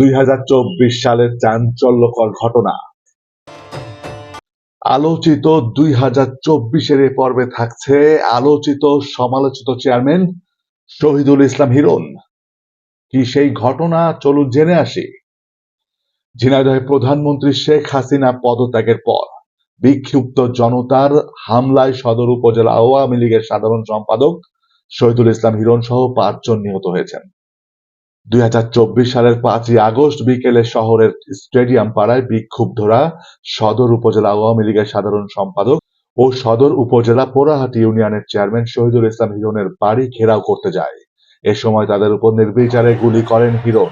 দুই হাজার চব্বিশ সালের চাঞ্চল্যকর ঘটনা। আলোচিত দুই হাজার চব্বিশের এ পর্বে থাকছে আলোচিত সমালোচিত চেয়ারম্যান শহীদুল ইসলাম হিরণ। কি সেই ঘটনা? চলুন জেনে আসি। ঝিনাইদহে প্রধানমন্ত্রী শেখ হাসিনা পদত্যাগের পর বিক্ষুব্ধ জনতার হামলায় সদর উপজেলা আওয়ামী লীগের সাধারণ সম্পাদক শহীদুল ইসলাম হিরণ সহ পাঁচজন নিহত হয়েছেন। দুই হাজার চব্বিশ সালের পাঁচই আগস্ট বিকেলে শহরের স্টেডিয়াম পাড়ায় বিক্ষুব্ধরা সদর উপজেলা আওয়ামী লীগের সাধারণ সম্পাদক ও সদর উপজেলা পোড়াহাটি ইউনিয়নের চেয়ারম্যান শহীদুল ইসলাম হিরণের বাড়ি ঘেরাও করতে যায়। এ সময় তাদের উপর নির্বিচারে গুলি করেন হিরণ।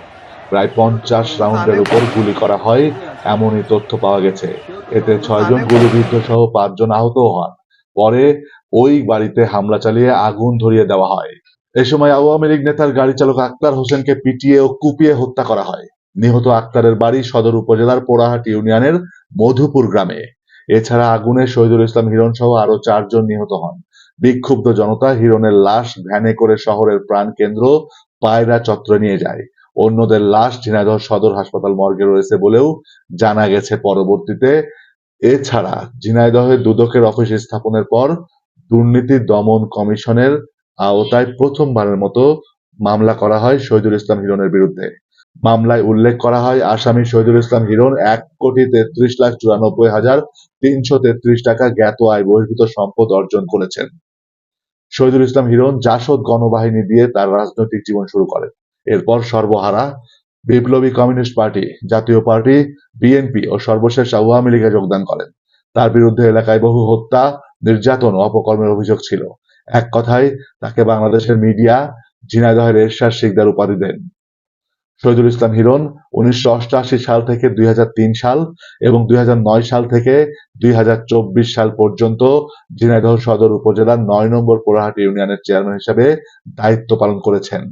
প্রায় পঞ্চাশ রাউন্ডের উপর গুলি করা হয়, এমনই তথ্য পাওয়া গেছে। এতে ছয়জন গুলিবিদ্ধ সহ পাঁচজন আহত হন। পরে ওই বাড়িতে হামলা চালিয়ে আগুন ধরিয়ে দেওয়া হয়। এ সময় আওয়ামী লীগ নেতার গাড়ি চালক আক্তার হোসেনকে পিটিয়ে ও কুপিয়ে হত্যা করা হয়। নিহত আক্তারের বাড়ি সদর উপজেলার পোড়াহাটি ইউনিয়নের মধুপুর গ্রামে। এছাড়া আগুনে শহীদুল ইসলাম হিরণ সহ আরও চারজন নিহত হন। বিক্ষুব্ধ জনতা হিরণের লাশ ভ্যানে করে শহরের প্রাণ কেন্দ্র পায়রা চত্বরে নিয়ে যায়। অন্যদের লাশ ঝিনাইদহ সদর হাসপাতাল মর্গে রয়েছে বলেও জানা গেছে পরবর্তীতে। এছাড়া ঝিনাইদহে দুদকের অফিস স্থাপনের পর দুর্নীতি দমন কমিশনের আওতায় প্রথমবারের মতো মামলা করা হয় শহীদুল ইসলাম হিরণের বিরুদ্ধে। মামলায় উল্লেখ করা হয়, আসামি শহীদুল ইসলাম হিরণ এক কোটি তেত্রিশ লাখ চুরানব্বই হাজার তিনশো তেত্রিশ টাকা জ্ঞাত আয় বহির্ভূত সম্পদ অর্জন করেছেন। শহীদুল ইসলাম হিরণ জাসদ গণবাহিনী দিয়ে তার রাজনৈতিক জীবন শুরু করেন। এরপর সর্বহারা বিপ্লবী communist party, Jatiya party, BNP ও সর্বশেষ আওয়ামী লীগে যোগদান করেন। তার বিরুদ্ধে এলাকায় বহু হত্যা, নির্যাতন অপকর্মের অভিযোগ ছিল। এক কথায় তাকে বাংলাদেশের মিডিয়া ঝিনাইদহের এরশাদ শিকদার উপাধি দেন। শহীদুল ইসলাম হিরণ উনিশশো অষ্টআশি সাল থেকে দুই হাজার তিন সাল এবং দুই হাজার নয় সাল থেকে দুই হাজার চব্বিশ সাল পর্যন্ত ঝিনাইদহ সদর উপজেলার নয় নম্বর পোড়াহাটি ইউনিয়নের চেয়ারম্যান হিসেবে দায়িত্ব পালন করেছেন।